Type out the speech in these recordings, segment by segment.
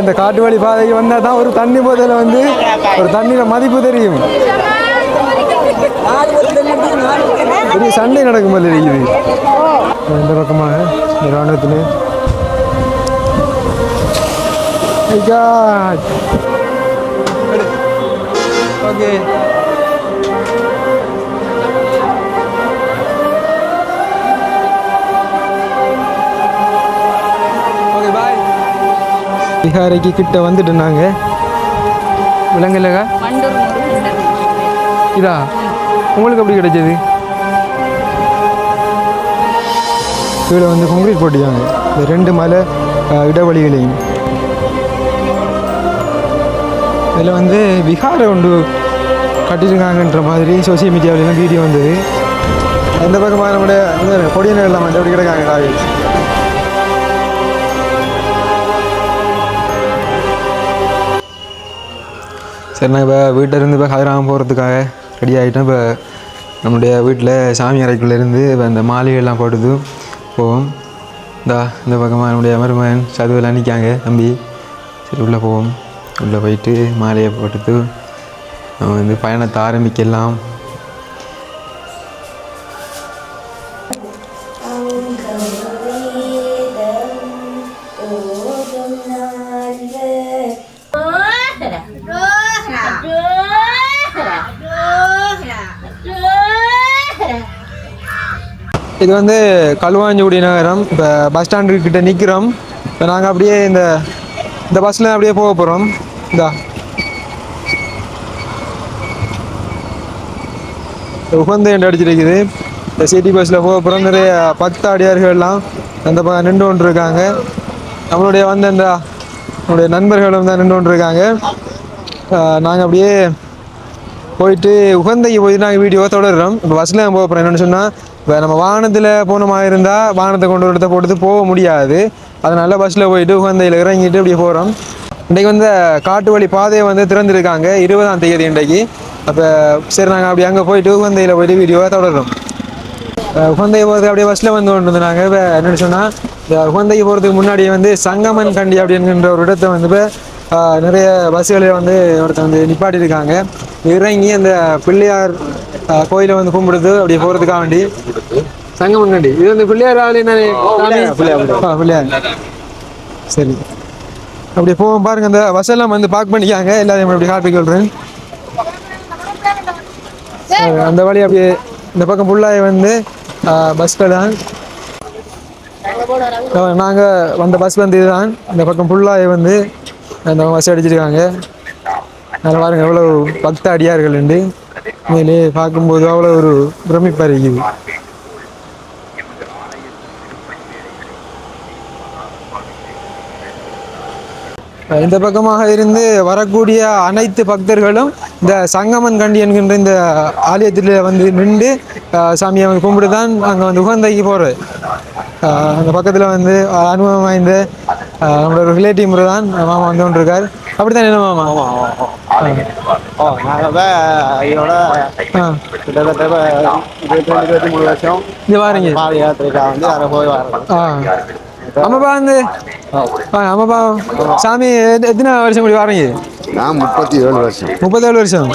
இந்த காட்டு வழி பாதைக்கு வந்தால் தான் ஒரு தண்ணி போதையில் வந்து ஒரு தண்ணியில் மதிப்பு தெரியும். பெரிய சண்டை நடக்கும் போது இருக்குது இந்த பக்கமாக இந்த ஓகே விஹாரைக்கு கிட்ட வந்துட்டு நாங்கள் விலங்கலகா? இதா? உங்களுக்கு எப்படி கிடைச்சது? கீழே வந்து கான்கிரீட் போட்டிருக்காங்க. இந்த ரெண்டு மலை இடைவெளிகளையும். இதில் வந்து விஹாரை ஒன்று கட்டியிருக்காங்கன்ற மாதிரி சோசியல் மீடியாவிலாம் வீடியோ வந்தது. அந்த பக்கமாக நம்முடைய இந்த கொடியினர் எல்லாம் வந்து எப்படி கிடக்காங்க காவேரி? சரி நான் இப்போ வீட்டில் இருந்து இப்போ கதிராமம் போகிறதுக்காக ரெடி ஆகிட்டேன் இப்போ நம்மளுடைய வீட்டில் சாமி அறைக்குள்ளேருந்து இப்போ இந்த மாளிகையெல்லாம் போட்டு போவோம். இந்தா இந்த பக்கமாக நம்முடைய மருமகன் சதுவெல்லாம் நிற்காங்க தம்பி. சரி உள்ளே போவோம். உள்ளே போயிட்டு மாலையை போட்டுட்டு நம்ம வந்து பயணத்தை ஆரம்பிக்கலாம். இது வந்து கல்வாஞ்சுடி நகரம். இப்போ பஸ் ஸ்டாண்டு கிட்ட நிற்கிறோம் இப்போ நாங்கள் அப்படியே இந்த இந்த பஸ்ஸில் அப்படியே போக போகிறோம் இந்தா. உகந்த என்று அடிச்சிருக்குது. இந்த சிட்டி பஸ்ஸில் போக போகிறோம் நிறைய பக்த அடியார்கள்லாம் அந்த பக்கம் நின்று கொண்டு இருக்காங்க நம்மளுடைய வந்து இந்த நம்மளுடைய நண்பர்களும் தான் நின்று கொண்டு இருக்காங்க நாங்கள் அப்படியே போயிட்டு உகந்தைக்கு போய் நாங்கள் வீடியோ தொடர்றோம். இப்போ பஸ்ஸில் போக போகிறோம் என்னென்னு சொன்னால் இப்போ நம்ம வாகனத்தில் போன மாதிரி இருந்தால் வாகனத்தை கொண்டு ஒரு இடத்த போட்டு போக முடியாது. அதனால் பஸ்ஸில் போயிட்டு உகந்தையில் இறங்கிட்டு இப்படி போகிறோம் இன்றைக்கி வந்து காட்டு வழி பாதையை வந்து திறந்துருக்காங்க. இருபதாம் தேதி இன்றைக்கு. அப்போ சரி நாங்கள் அப்படி அங்கே போயிட்டு உகந்தையில் போயிட்டு வீடியோவை தொடரும் அஹ் உகந்தைக்கு போகிறது அப்படியே பஸ்ஸில் வந்து கொண்டு வந்தாங்க இப்போ என்னென்னு சொன்னால் இந்த உகந்தைக்கு போகிறதுக்கு முன்னாடி வந்து சங்கமன் கண்டி அப்படிங்கிற ஒரு இடத்த வந்து இப்போ நிறைய பஸ்ஸுகளை வந்து ஒருத்தர் வந்து நிப்பாட்டியிருக்காங்க. இறங்கி அந்த பிள்ளையார் கோயிலை வந்து கும்பிடுது அப்படியே போகிறதுக்காக வேண்டி. சங்கமன் கண்டி இது வந்து பிள்ளையார் பிள்ளையார் சரி. அப்படியே போவோம். பாருங்க அந்த பஸ் எல்லாம் வந்து பார்க் பண்ணிக்காங்க எல்லாரையும் அப்படி காப்பி அஹ், அந்த வழி அப்படியே இந்த பக்கம் ஃபுல்லாக வந்து பஸ்கள் தான். நாங்கள் வந்த பஸ் வந்து இதுதான். இந்த பக்கம் ஃபுல்லாக வந்து அந்த பஸ் அடிச்சிருக்காங்க. அதில் பாருங்க எவ்வளோ பக்த அடியார்கள் உண்டு. மேலே பார்க்கும்போது அவ்வளோ ஒரு பிரமிப்பாக இருக்குது. இந்த பக்கமாக இருந்து வரக்கூடிய அனைத்து பக்தர்களும் இந்த சங்கமன் கண்டி என்கின்ற இந்த ஆலயத்தில் வந்து நின்று சாமியை வந்து கும்பிட்டு தான் அங்கே வந்து உகந்தைக்கு போகிறது அந்த பக்கத்தில் வந்து அனுபவம் வாய்ந்த அஹ், நம்மளோட ரிலேட்டிவ் முறை தான் மாமா வந்து கொண்டிருக்கார். அப்படி தான் என்ன மாமா ஓ நாங்கள் இதோட ஆ. கிட்டத்தட்ட இருபத்தி ரெண்டு இருபத்தி மூணு வருஷம் இங்கே வாரீங்க. பாத யாத்திரைக்காக வந்து அதை போய் வரோம் வந்து ஆ அம்மாப்பா சாமி எத்த- எத்தனை வருஷம் கூடி வாரீங்க? நான் முப்பத்தி ஏழு வருஷம். முப்பத்தேழு வருஷம்.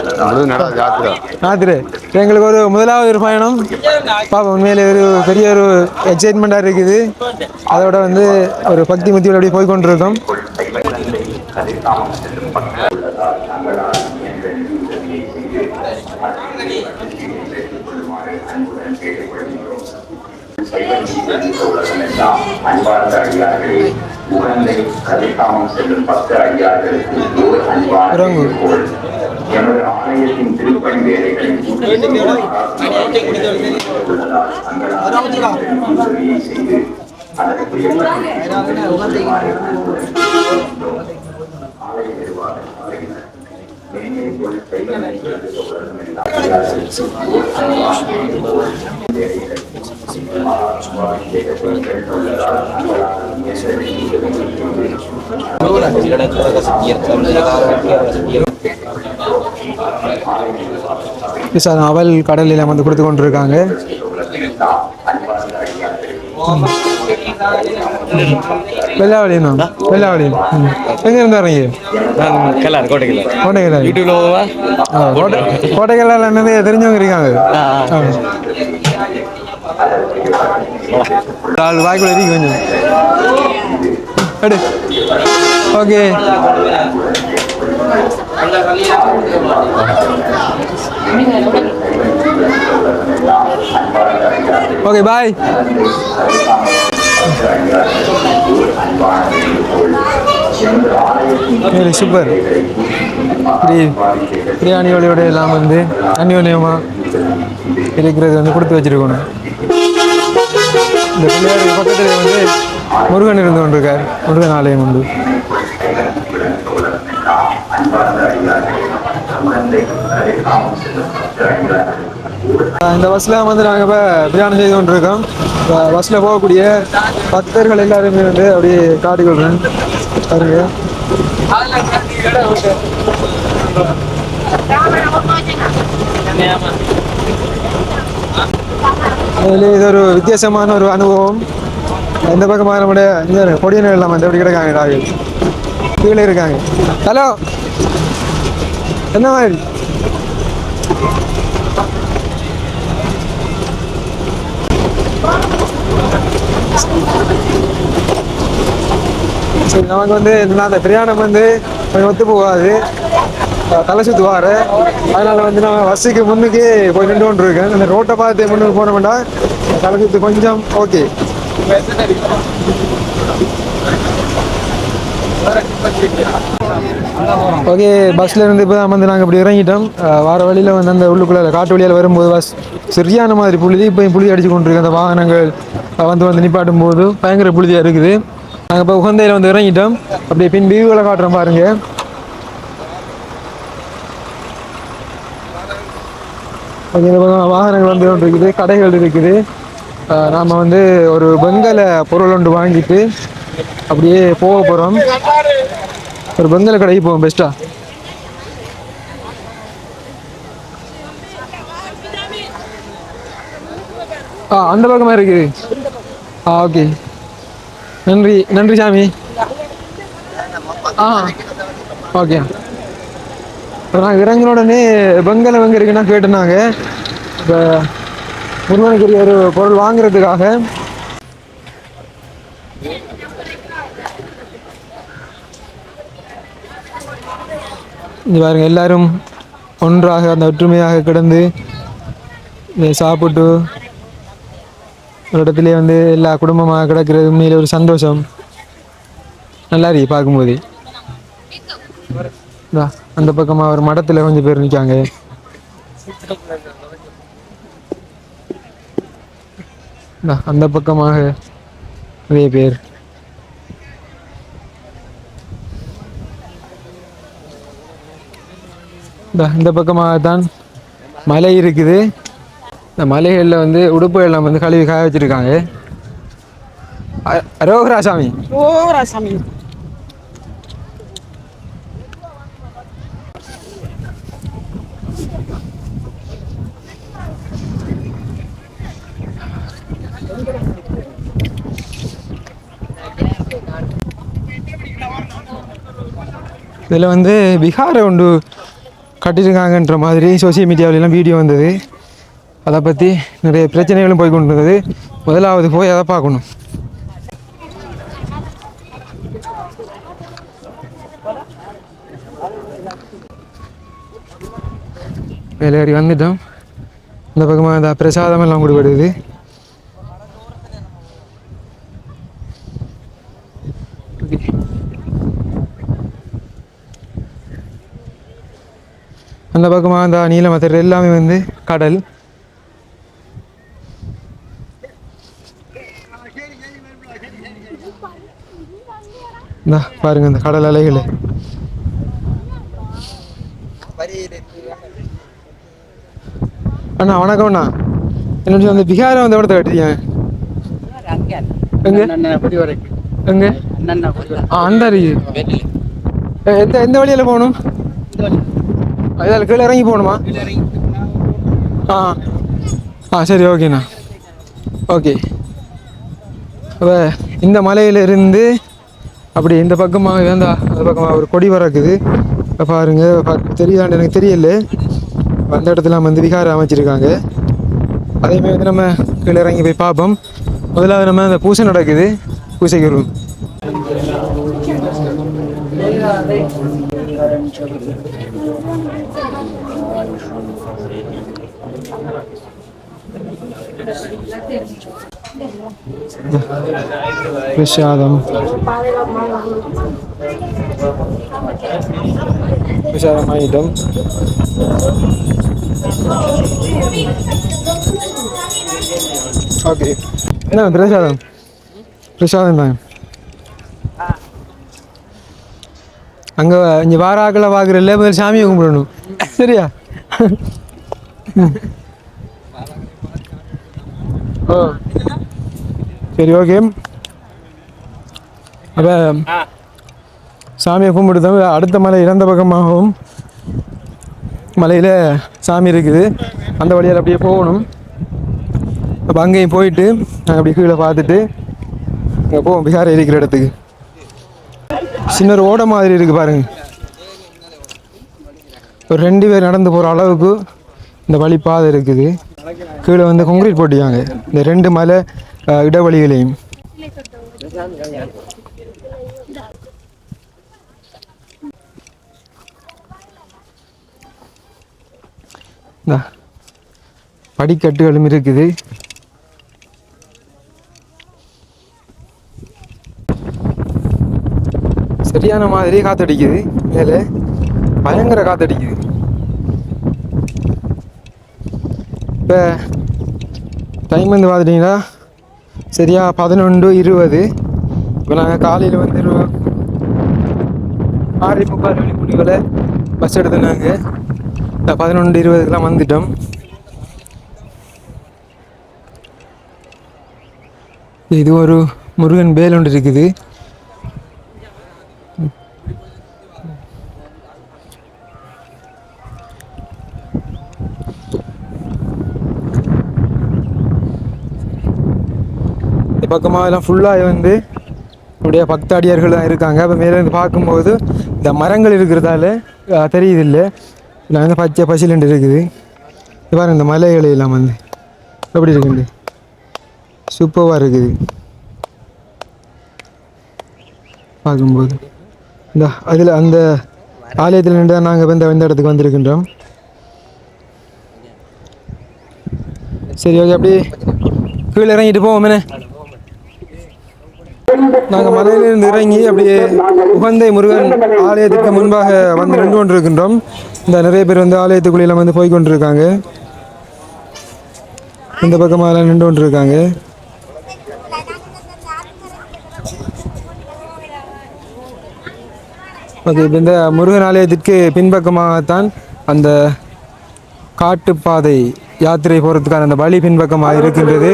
ராத்திரி எங்களுக்கு ஒரு முதலாவது ஒரு பயணம். பாப்பா உண்மையிலே ஒரு பெரிய ஒரு எக்ஸைட்மெண்ட்டாக இருக்குது. அதோட வந்து ஒரு பக்தி முத்தியோட அப்படியே போய் கொண்டிருக்கோம் அன்பார்ந்த அடியார்களே உகந்தை கதிர்காமம் செல்லும் பக்த அடியார்களுக்கு ஓர் அன்பான இறங்கு. எமது ஆலயத்தின் திருப்பணி தங்களால் செய்து அதற்குரிய ஆலய நிர்வாகம் ஆளுநர் மேலே போல் செய்வனை உலகம் விசாரம் அவல் கடலில் வந்து கொடுத்து கொண்டிருக்காங்க. வெள்ளாவளியா வெள்ளாவளி எங்க இருந்து வரீங்க நான் கல்லார் கோட்டைக்கல்ல கோட்டைக்கல் யூடியூப்ல போவா கோட்டை கோட்டைக்கல்ல நிறைய தெரிஞ்சவங்க ஓகே ஓகே பாய் சரி சூப்பர் இப்படி பிரியாணியோட எல்லாம் வந்து அந்யோன்யமாக இருக்கிறது வந்து கொடுத்து வச்சிருக்கணும். இந்த பிள்ளையார் பக்கத்தில் வந்து முருகன் இருந்து கொண்டிருக்கார். முருகன் ஆலயம் உண்டு இந்த பஸ்ஸில் வந்து நாங்கள் இப்போ பிரயாணம் செய்து கொண்டிருக்கோம். பஸ்ஸில் போகக்கூடிய பக்தர்கள் எல்லாருமே வந்து அப்படியே காட்டிக்கொள்கிறேன் பாருங்க. அதில் இது ஒரு வித்தியாசமான ஒரு அனுபவம். இந்த பக்கமாக நம்முடைய இந்த கொடியினர் எல்லாம் வந்து அப்படி கிடக்காங்க டாக்டர் கீழே இருக்காங்க. ஹலோ என்ன மாதிரி சரி நமக்கு வந்து இந்த அந்த பிரயாணம் வந்து கொஞ்சம் ஒத்து போகாது. தலை சுற்றுவார் அதனால வந்து நான் வசிக்கு முன்னுக்கு போய் நின்று கொண்டு இருக்கேன் அந்த ரோட்டை பார்த்து முன்னுக்கு போன வேண்டாம் தலை சுத்து கொஞ்சம் ஓகே. ஓகே பஸ்ஸில் இருந்து இப்போ தான் வந்து நாங்கள் இப்படி இறங்கிட்டோம். வர வார வழியில் வந்து அந்த உள்ளுக்குள்ளே காட்டு வழியால் வரும்போது பஸ் சரியான மாதிரி புழுதி இப்போ புழுதி அடிச்சு கொண்டிருக்கு. அந்த வாகனங்கள் வந்து வந்து நிப்பாட்டும் போது பயங்கர புழுதியாக இருக்குது. நாங்கள் இப்போ உகந்தையில் வந்து இறங்கிட்டோம். அப்படியே பின் வியூவில் காட்டுறோம் பாருங்கள் வாகனங்கள் வந்து ஒன்று இருக்குது கடைகள் இருக்குது. நாம் வந்து ஒரு வெங்கல பொருள் ஒன்று வாங்கிட்டு அப்படியே போக போகிறோம் ஒரு வெங்கல கடைக்கு போவோம் பெஸ்ட்டா ஆ. அந்த பக்கமாக இருக்குது ஆ ஓகே நன்றி நன்றி சாமி. ஆ ஓகே நான் இறங்கின உடனே பெங்கல் எங்கே இருக்குன்னா கேட்டுனாங்க இப்போ முருகனுக்குரிய ஒரு பொருள் வாங்குறதுக்காக இது பாருங்க எல்லாரும் ஒன்றாக அந்த ஒற்றுமையாக கிடந்து சாப்பிட்டு ஒரு இடத்துலயே வந்து எல்லா குடும்பமாக கிடக்கிறது உண்மையில ஒரு சந்தோஷம். நல்லா இருக்கு பார்க்கும்போது. அந்த பக்கமாக ஒரு மடத்துல கொஞ்சம் பேர் நிற்காங்க அந்த பக்கமாக நிறைய பேர். இந்தா, பக்கமாக தான் மலை இருக்குது. இந்த மலைகளில் வந்து உடுப்பு எல்லாம் வந்து கழுவி காய வச்சிருக்காங்க. அ- அரோகரா சாமி. ஓ ராசாமி இதில் வந்து விஹாரை ஒன்று கட்டியிருக்காங்கன்ற மாதிரி சோசியல் மீடியாவிலலாம் வீடியோ வந்தது. அதை பற்றி நிறைய பிரச்சனைகளும் போய் கொண்டு இருந்தது முதலாவது போய் அதை பார்க்கணும். வேலையாடி வந்துட்டோம். இந்த பக்கமாக இந்த பிரசாதம் எல்லாம் கொடுப்படுது அந்த பக்கமாக அந்த நீலமத்தர் எல்லாமே வந்து கடல். இந்தா பாருங்க இந்த கடல் அலைகள். அண்ணா வணக்கம் அண்ணா. என்ன அந்த பிகாரை வந்து எவ்வளோ கட்டுறீங்க எங்க? எங்க? அந்த எந்த எந்த வழியில போகணும்? இதில் கீழே இறங்கி போகணுமா? ஆ. ஆ சரி ஓகேண்ணா. ஓகே. அப்போ இந்த மலையிலிருந்து அப்படி இந்த பக்கமாக வேந்தா அந்த பக்கமாக ஒரு கொடி வரக்குது இப்ப பாருங்க பா- தெரியுதான்னு எனக்கு தெரியல. அந்த இடத்துல வந்து விகாரம் அமைச்சிருக்காங்க. அதேமாதிரி வந்து நம்ம கீழே இறங்கி போய் பார்ப்போம். முதலாவது நம்ம அந்த பூசை நடக்குது. பூசைக்கு வருவோம் பிரசாதம் பிரசாதம் ஆகிட்டோம் ஓகே என்ன பிரசாதம் பிரசாதம் தான் அங்கே இங்கே வார ஆக்களை பார்க்குறல்ல முதல்ல சாமியை கும்பிடணும். சரியா? ஓ சரி ஓகே அப்போ சாமியை கும்பிடுதோம். அடுத்த மலை இறந்த பக்கமாகவும் மலையில் சாமி இருக்குது. அந்த வழியால் அப்படியே போகணும். அப்போ அங்கேயும் போயிட்டு நாங்கள் அப்படி கீழே பார்த்துட்டு அங்கே போவோம். பிகார் இருக்கிற இடத்துக்கு. சின்ன ஒரு ஓடை மாதிரி இருக்குது பாருங்க. ஒரு ரெண்டு பேர் நடந்து போகிற அளவுக்கு இந்த வழி பாதை இருக்குது. கீழே வந்து கொங்கிரீட் போட்டிருக்காங்க. இந்த ரெண்டு மலை இடவழிகளையும் இடைவெளிகளையும். படிக்கட்டுகளும் இருக்குது. சரியான மாதிரி காத்தடிக்குது. மேலே பயங்கர காத்தடிக்குது. இப்போ டைம் வந்து பார்த்துட்டிங்கன்னா சரியா பதினொன்று இருபது. இப்போ நாங்கள் காலையில் வந்து ஆறு முக்கால் மணி முடிவில் பஸ் எடுத்தோம் நாங்கள் பதினொன்று இருபதுக்கெலாம் வந்துட்டோம். இது ஒரு முருகன் பேல் ஒன்று இருக்குது. பக்கமாக எல்லாம் ஃபுல்லாக வந்து இப்படியே பக்தாடியார்கள் தான் இருக்காங்க. அப்போ மேலேருந்து பார்க்கும்போது இந்த மரங்கள் இருக்கிறதால தெரியுது இல்லை இல்லை வந்து பச்சை பசிலண்டு இருக்குது. இது பாருங்க இந்த மலைகள் எல்லாம் வந்து. எப்படி இருக்குண்டு சூப்பராக இருக்குது. பார்க்கும்போது. இந்த அதில் அந்த ஆலயத்தில் நின்று தான் நாங்கள் இந்த இந்த இடத்துக்கு வந்திருக்கின்றோம். சரி ஓகே அப்படி கீழே இறங்கிட்டு போவோம் என்ன நாங்கள் மலையிலிருந்து இறங்கி அப்படியே உகந்தை முருகன் ஆலயத்துக்கு முன்பாக வந்து நின்று கொண்டிருக்கின்றோம். இந்த நிறைய பேர் வந்து ஆலயத்துக்குள்ளே வந்து போய் கொண்டிருக்காங்க. இந்த பக்கமாக எல்லாம் நின்று கொண்டிருக்காங்க. ஓகே இப்போ இந்த முருகன் ஆலயத்திற்கு பின்பக்கமாகத்தான் அந்த காட்டுப்பாதை யாத்திரை போகிறதுக்கான அந்த வழி பின்பக்கமாக இருக்கின்றது.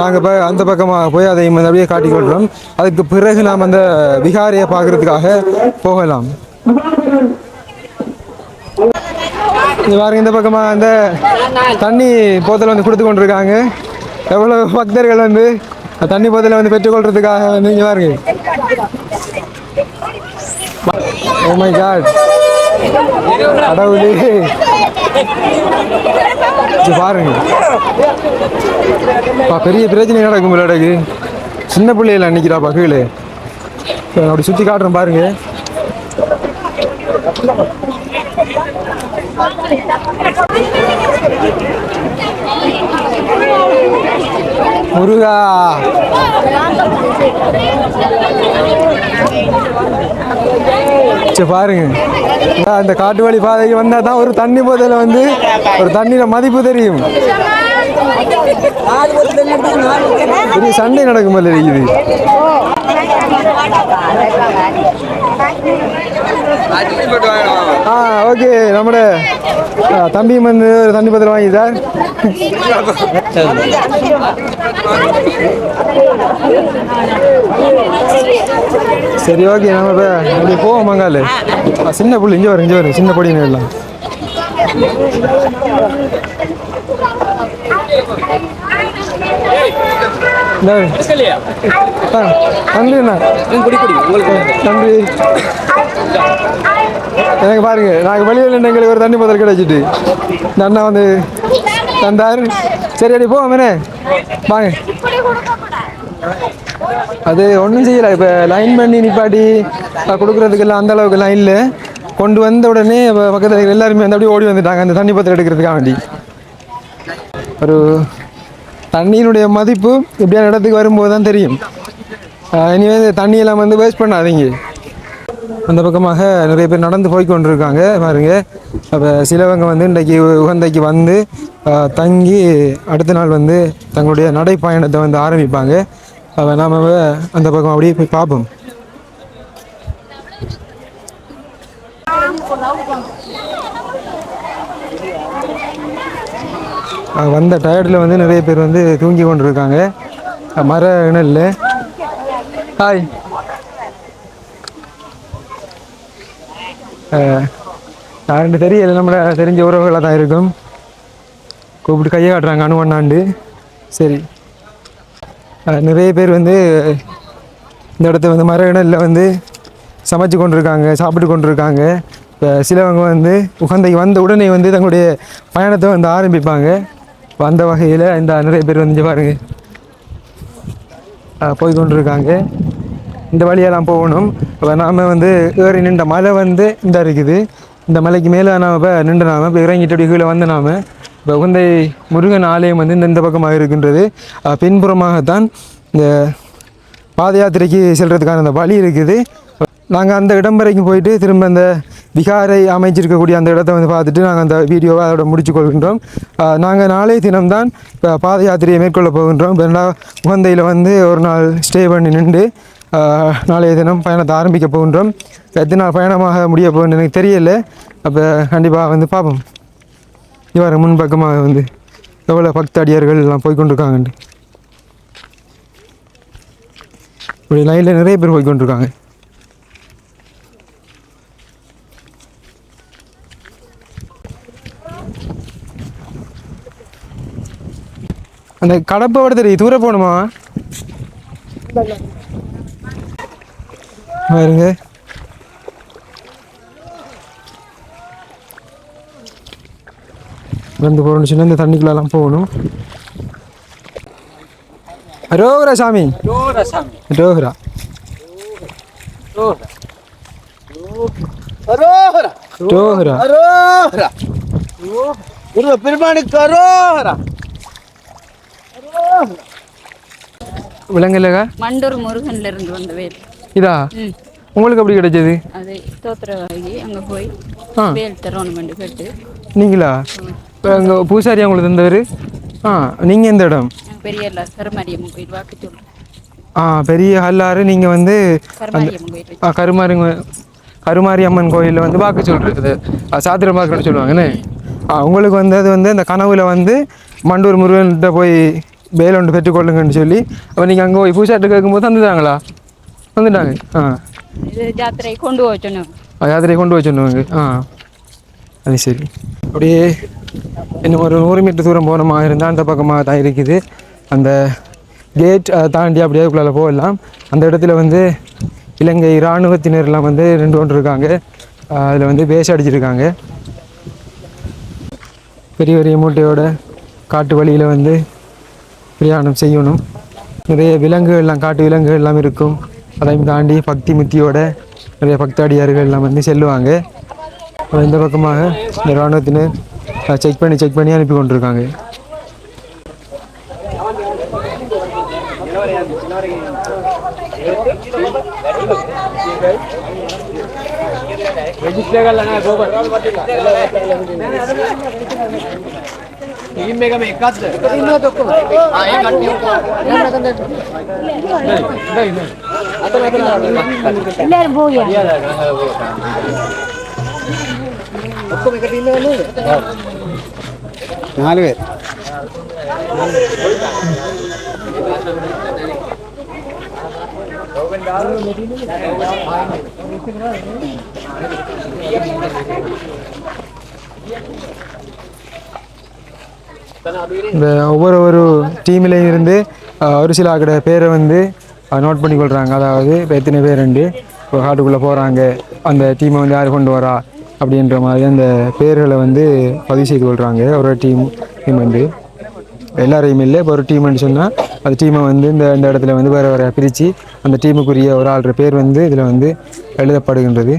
நாங்கள் இப்போ அந்த பக்கமாக போய் அதை அப்படியே காட்டிக் கொள்கிறோம் அதுக்கு பிறகு நாம் அந்த விகாரியை பார்க்கறதுக்காக போகலாம். இது பாருங்க இந்த பக்கமாக அந்த தண்ணி போத்தல் வந்து கொடுத்து கொண்டிருக்காங்க. எவ்வளோ பக்தர்கள் வந்து தண்ணி போத்தலை வந்து பெற்றுக்கொள்றதுக்காக வந்து இங்கே பாருங்க. ஓ மை காட் கடவுளே பாருங்க. பா பெரிய பிரச்சனை நடக்கும் விளையாடுக்கு சின்ன பிள்ளையில நிற்கிறாப்பா கீழே அப்படி சுற்றி காட்டுறேன் பாருங்க. முருகா. சரி பாருங்க. அந்த இந்த காட்டு வழி பாதைக்கு வந்தால் தான் ஒரு தண்ணி போதையில் வந்து ஒரு தண்ணியில மதிப்பு தெரியும். பெரிய சண்டை நடக்கும் போல இருக்குது. ஆ ஓகே நம்மட ஆ, தம்பியும் வந்து ஒரு தண்ணி பத்திரம் வாங்கி சார். சரி ஓகே நம்ம இப்போ அப்படி போவோம் மங்கால் சின்ன புள்ளி இங்கே வரும் இங்கே வரும் சின்ன பொடி எல்லாம். நன்றிண்ணா நன்றி எனக்கு பாருங்க நாங்கள் வெளியில் எங்களுக்கு ஒரு தண்ணி பதல் கிடைச்சிட்டு இந்த அண்ணா வந்து தந்தார். சரி அடி போ மேனே வாங்க. அது ஒன்றும் செய்யலை. இப்போ லைன் பண்ணி நிப்பாட்டி கொடுக்குறதுக்கெல்லாம் அந்த அளவுக்குலாம் இல்லை. கொண்டு வந்த உடனே பக்கத்தில் எல்லாருமே வந்து அப்படியே ஓடி வந்துட்டாங்க. அந்த தண்ணி பத்திரம் எடுக்கிறதுக்காக வேண்டி. ஒரு தண்ணியினுடைய மதிப்பு இப்படியான இடத்துக்கு வரும்போது தான் தெரியும். இனிமேல் இனிமே தண்ணியெல்லாம் வந்து வேஸ்ட் பண்ணாதீங்க. அந்த பக்கமாக நிறைய பேர் நடந்து போய் கொண்டிருக்காங்க பாருங்க. அப்போ சிலவங்க வந்து இன்றைக்கு உகந்தைக்கு வந்து தங்கி அடுத்த நாள் வந்து தங்களுடைய நடைப்பயணத்தை வந்து ஆரம்பிப்பாங்க. நாம் அந்த பக்கம் அப்படியே போய் பார்ப்போம். வந்த டயர்டில் வந்து நிறைய பேர் வந்து தூங்கி கொண்டிருக்காங்க. இருக்காங்க மர இணல் ஹாய் யாருன்னு தெரியல. நம்மள தெரிஞ்ச உறவுகளாக தான் இருக்கும். கூப்பிட்டு கையை காட்டுறாங்க அணுவண்ணாண்டு சரி. நிறைய பேர் வந்து இந்த இடத்த வந்து மர இணையில் வந்து சமைச்சு கொண்டிருக்காங்க சாப்பிட்டு கொண்டிருக்காங்க. இப்போ சிலவங்க வந்து உகந்தைக்கு வந்த உடனே வந்து தங்களுடைய பயணத்தை வந்து ஆரம்பிப்பாங்க. வந்த அந்த வகையில் இந்த நிறைய பேர் வந்து பாருங்கள் பாருங்க. போய் கொண்டிருக்காங்க. இந்த வழியெல்லாம் போகணும். இப்போ நாம் வந்து ஏறி நின்ற மலை வந்து இந்த இருக்குது. இந்த மலைக்கு மேலே நாம் இப்போ நின்று நாம் இப்போ இறங்கிட்டு அப்படி கீழே வந்து நாம உகந்தை முருகன் ஆலயம் வந்து இந்த இந்த பக்கமாக இருக்கின்றது. பின்புறமாகத்தான் இந்த பாத யாத்திரைக்கு செல்கிறதுக்கான அந்த வழி இருக்குது. நாங்கள் அந்த இடம் வரைக்கும் போயிட்டு திரும்ப அந்த விகாரை அமைச்சிருக்கக்கூடிய அந்த இடத்த வந்து பார்த்துட்டு நாங்கள் அந்த வீடியோவை அதோட முடிச்சு கொள்கின்றோம். நாங்கள் நாளைய தினம்தான் இப்போ பாத யாத்திரையை மேற்கொள்ள போகின்றோம். இப்போ ரெண்டா உகந்தையில் வந்து ஒரு நாள் ஸ்டே பண்ணி நின்று நாளைய தினம் பயணத்தை ஆரம்பிக்க போகின்றோம். எத்தனை நாள் பயணமாக முடிய போகணும்னு எனக்கு தெரியல. அப்போ கண்டிப்பாக வந்து பார்ப்போம். இவர் முன்பக்கமாக வந்து எவ்வளோ பக்தாடியார்கள் எல்லாம் போய்கொண்டிருக்காங்கன்ட்டு. இப்படி லைனில் நிறைய பேர் போய்கொண்டிருக்காங்க. அந்த கடப்பை விட தெரியும் தூர போகணுமா? பாருங்க. வந்து போகணும்னு சொன்னா இந்த தண்ணிக்குள்ளெல்லாம் போகணும். ரோகரா சாமி. ரோகரா ரோகரா விலங்குலகா? மண்டூர் முருகன்ல இருந்து வந்த வேல். இதா? உங்களுக்கு எப்படி கிடைச்சது? அது தோத்திரவாகி அங்கே போய் ஆ. வேல் தரோன்னு கேட்டு நீங்களா? இப்போ எங்கள் பூசாரி உங்களுக்கு தந்தவர் ஆ நீங்கள் எந்த இடம்? பெரிய எல்லா கருமாரியம்மன் கோயில் வாக்கு சொல்கிறோம் ஆ பெரிய ஹல்லாறு நீங்கள் வந்து ஆ கருமாரி கருமாரி அம்மன் கோயிலில் வந்து வாக்கு சொல்கிறது சாத்திர பார்க்கணும்னு சொல்லுவாங்கன்னு ஆ உங்களுக்கு வந்து அது வந்து அந்த கனவுல வந்து மண்டூர் முருகன்கிட்ட போய் வேலை ஒன்று பெற்றுக்கொள்ளுங்கன்னு சொல்லி அப்போ நீங்கள் அங்கே போய் பூசாட்டு கேட்கும்போது தந்துட்டாங்களா? வந்துட்டாங்க ஆ. ஜாத்திரை கொண்டு போக சொன்னோம் யாத்திரை கொண்டு வச்சுருவாங்க ஆ. அது சரி. அப்படியே இன்னும் ஒரு நூறு மீட்டர் தூரம் போகிற இருந்தால் அந்த பக்கமாக தான் இருக்குது. அந்த கேட் தாண்டி அப்படியே அதுக்குள்ளால போகலாம் அந்த இடத்துல வந்து இலங்கை இராணுவத்தினர்லாம் வந்து ரெண்டு ஒன்று இருக்காங்க அதில் வந்து பேச அடிச்சிருக்காங்க. பெரிய பெரிய மூட்டையோட காட்டு வழியில் வந்து பிரயாணம் செய்யணும். நிறைய விலங்குகள் எல்லாம் காட்டு விலங்குகள் எல்லாம் இருக்கும். அதையும் தாண்டி பக்தி முத்தியோட நிறைய பக்தாடியார்கள்லாம் வந்து செல்லுவாங்க. அப்புறம் இந்த பக்கமாக இந்த இராணுவத்தினர் செக் பண்ணி செக் பண்ணி அனுப்பி கொண்டிருக்காங்க. നാല് പേര് இந்த ஒவ்வொரு ஒரு டீம்லேயும் இருந்து அஹ், ஒரு சில ஆக்கிற பேரை வந்து நோட் பண்ணி கொள்கிறாங்க அதாவது இப்போ எத்தனை பேர் உண்டு இப்போ காட்டுக்குள்ளே போகிறாங்க அந்த டீமை வந்து யார் கொண்டு வரா அப்படின்ற மாதிரி அந்த பேர்களை வந்து பதிவு செய்து கொள்கிறாங்க ஒரு டீம் டீம் வந்து. எல்லாரையும் இல்லை இப்போ ஒரு டீம்னு சொன்னால் அந்த டீமை வந்து இந்த இந்த இடத்துல வந்து வேறு வேறு பிரித்து அந்த டீமுக்குரிய ஒரு ஆள்ற பேர் வந்து இதில் வந்து எழுதப்படுகின்றது.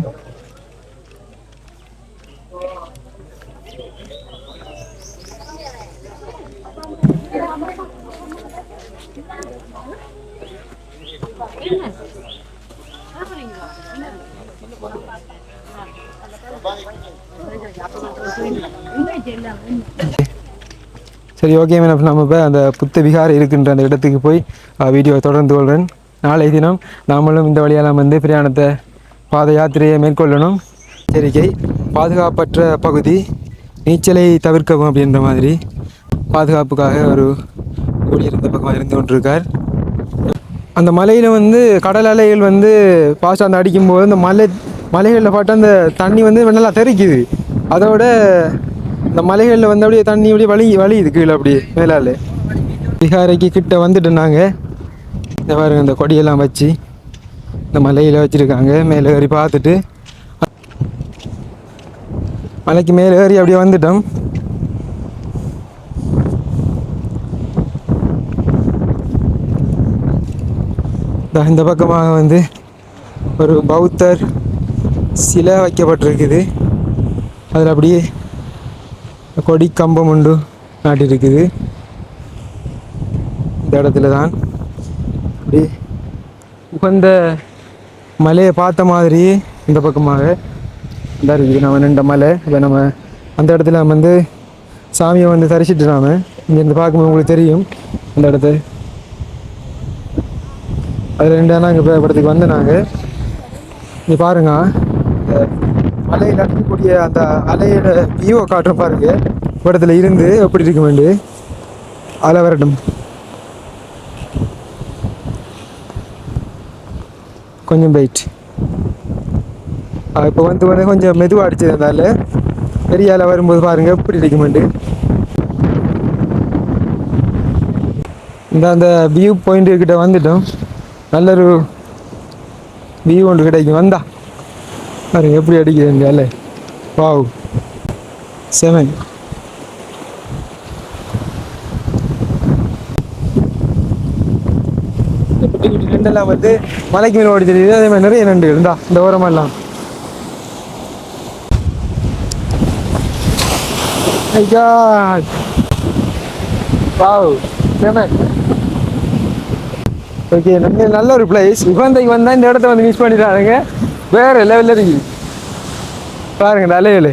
சரி ஓகே மேடம் நம்ம இப்போ அந்த புத்த விகார் இருக்கின்ற அந்த இடத்துக்கு போய் வீடியோ தொடர்ந்து கொள்கிறேன் நாளை தினம் நாமளும் இந்த வழியெல்லாம் வந்து பிரயாணத்தை பாத யாத்திரையை மேற்கொள்ளணும். எச்சரிக்கை பாதுகாப்பற்ற பகுதி நீச்சலை தவிர்க்கவும் அப்படின்ற மாதிரி பாதுகாப்புக்காக ஒரு ஊழியர் இந்த இருந்து கொண்டிருக்கார். அந்த மலையில் வந்து கடல் அலைகள் வந்து ஃபாஸ்ட்டாக அந்த அடிக்கும்போது அந்த மலை மலைகளில் பாட்டு அந்த தண்ணி வந்து நல்லா தெறிக்குது அதோட இந்த மலைகளில் வந்து அப்படியே தண்ணி அப்படியே வலி வலியுது கீழே அப்படியே மேலால். விகாரைக்கு கிட்ட வந்துட்டு நாங்கள் இந்த பாருங்க இந்த கொடியெல்லாம் வச்சு இந்த மலையில் வச்சுருக்காங்க. மேலே ஏறி பார்த்துட்டு. மலைக்கு மேலே ஏறி அப்படியே வந்துட்டோம். இந்த- இந்த பக்கமாக வந்து ஒரு பௌத்தர் சிலை வைக்கப்பட்டிருக்குது. அதில் அப்படியே கொடி கம்பம் உண்டு நாட்டிருக்குது இந்த இடத்துல தான் அப்படி உகந்த மலையை பார்த்த மாதிரி இந்த பக்கமாக இந்த இருக்குது. நம்ம நின்ற மலை. இப்போ நம்ம அந்த இடத்துல நம்ம வந்து சாமியை வந்து தரிசிட்டு நாம இங்கேருந்து பார்க்கும்போது உங்களுக்கு தெரியும். அந்த இடத்த. அது ரெண்டு நாங்கள் இப்போ இடத்துக்கு வந்து நாங்கள் இங்கே பாருங்கள் அந்த மலையில் அடிக்கக்கூடிய அந்த அலையோட வியூவை காட்டுறோம் பாருங்க. இடத்துல இருந்து எப்படி இருக்க வேண்டு அலை வரட்டும். கொஞ்சம் வெயிட் இப்போ வந்து வந்து கொஞ்சம் மெதுவாக அடிச்சதுனால பெரிய அலை. வரும்போது பாருங்கள் எப்படி இருக்க வேண்டு இந்த அந்த வியூ பாயிண்ட் கிட்ட வந்துட்டோம். நல்ல ஒரு வியூ ஒன்று கிடைக்கும். வந்தா. பாருங்க எப்படி அடிக்கிறேன் இந்த அலை வாவ். செவன் குட்டி குட்டி நண்டெல்லாம் வந்து மலைக்கு மேலே ஓடி தெரியுது. அதே மாதிரி நிறைய நண்டு இருந்தா இந்த ஓரமெல்லாம். My God. ஓகே நல்ல ஒரு பிளேஸ் உகந்தைக்கு வந்தால் இந்த இடத்த வந்து மிஸ் பண்ணிடுறாருங்க வேற லெவலில் இருக்கு. பாருங்க இந்த அலைகள்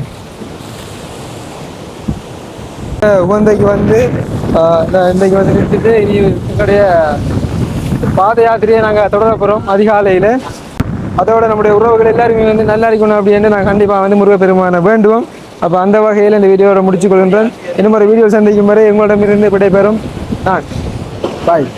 உகந்தைக்கு வந்து இன்றைக்கு வந்து நிறுத்திட்டு இனி எங்களுடைய பாத யாத்திரையை நாங்கள் தொடர போகிறோம் அதிகாலையில். அதோட நம்முடைய உறவுகள் எல்லாருமே வந்து நல்லா இருக்கணும் அப்படின்னு நான் கண்டிப்பாக வந்து முருகப்பெருமானை வேண்டுவோம். அப்போ அந்த வகையில் இந்த வீடியோவை முடிச்சுக் கொள்கின்றேன். இன்னும் ஒரு வீடியோ சந்திக்கும் வரை எங்களிடமிருந்து விடைபெறும் நான். பாய்